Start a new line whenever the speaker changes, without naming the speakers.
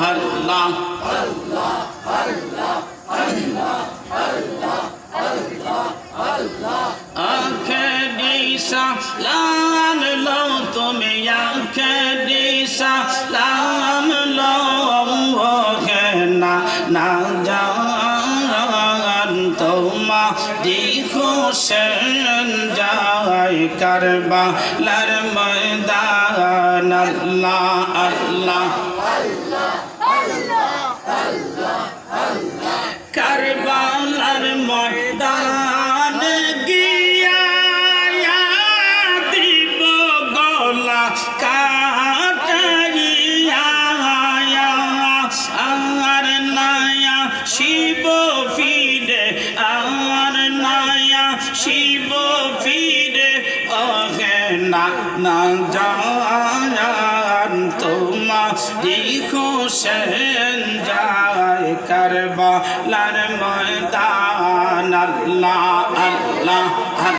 আল্লাহ আখেরি সালাম লো তুমি আখেরি সালাম লো হে না না জান তোমা দিখো সেন যায় করবা লর ময়দান আল্লাহ আল্লাহ কারবালার ময়দান গিয়া দিব গলা কাটাইয়া আর নায়া শিব ফিরে আর নায়া শিব ফিরে। ওহে না না জান তোমা দিখো সেন যায় করবা লার ময়দান আল্লাহ আল্লাহ